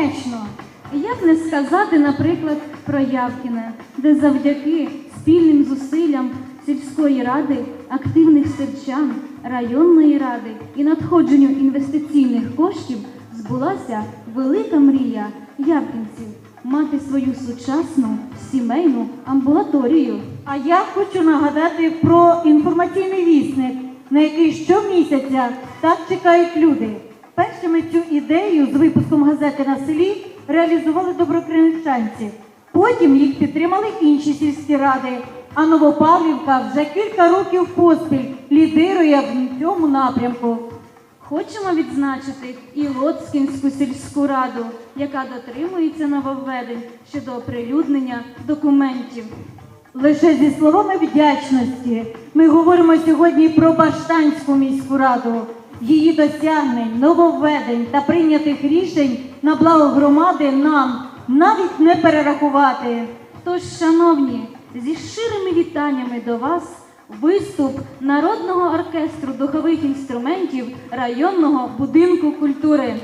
безкінечно. Як не сказати, наприклад, про Явкіне, де завдяки спільним зусиллям сільської ради, активних сельчан, районної ради і надходженню інвестиційних коштів збулася велика мрія явкінців мати свою сучасну сімейну амбулаторію. А я хочу нагадати про інформаційний вісник, на який щомісяця так чекають люди. Першими цю ідею з випуском газети на селі реалізували доброкриничанці. Потім їх підтримали інші сільські ради. А Новопавлівка вже кілька років поспіль лідирує в цьому напрямку. Хочемо відзначити і Лоцкінську сільську раду, яка дотримується нововведень щодо оприлюднення документів. Лише зі словами вдячності ми говоримо сьогодні про Баштанську міську раду, її досягнень, нововведень та прийнятих рішень на благо громади нам навіть не перерахувати. Тож, шановні, зі щирими вітаннями до вас виступ Народного оркестру духових інструментів районного будинку культури.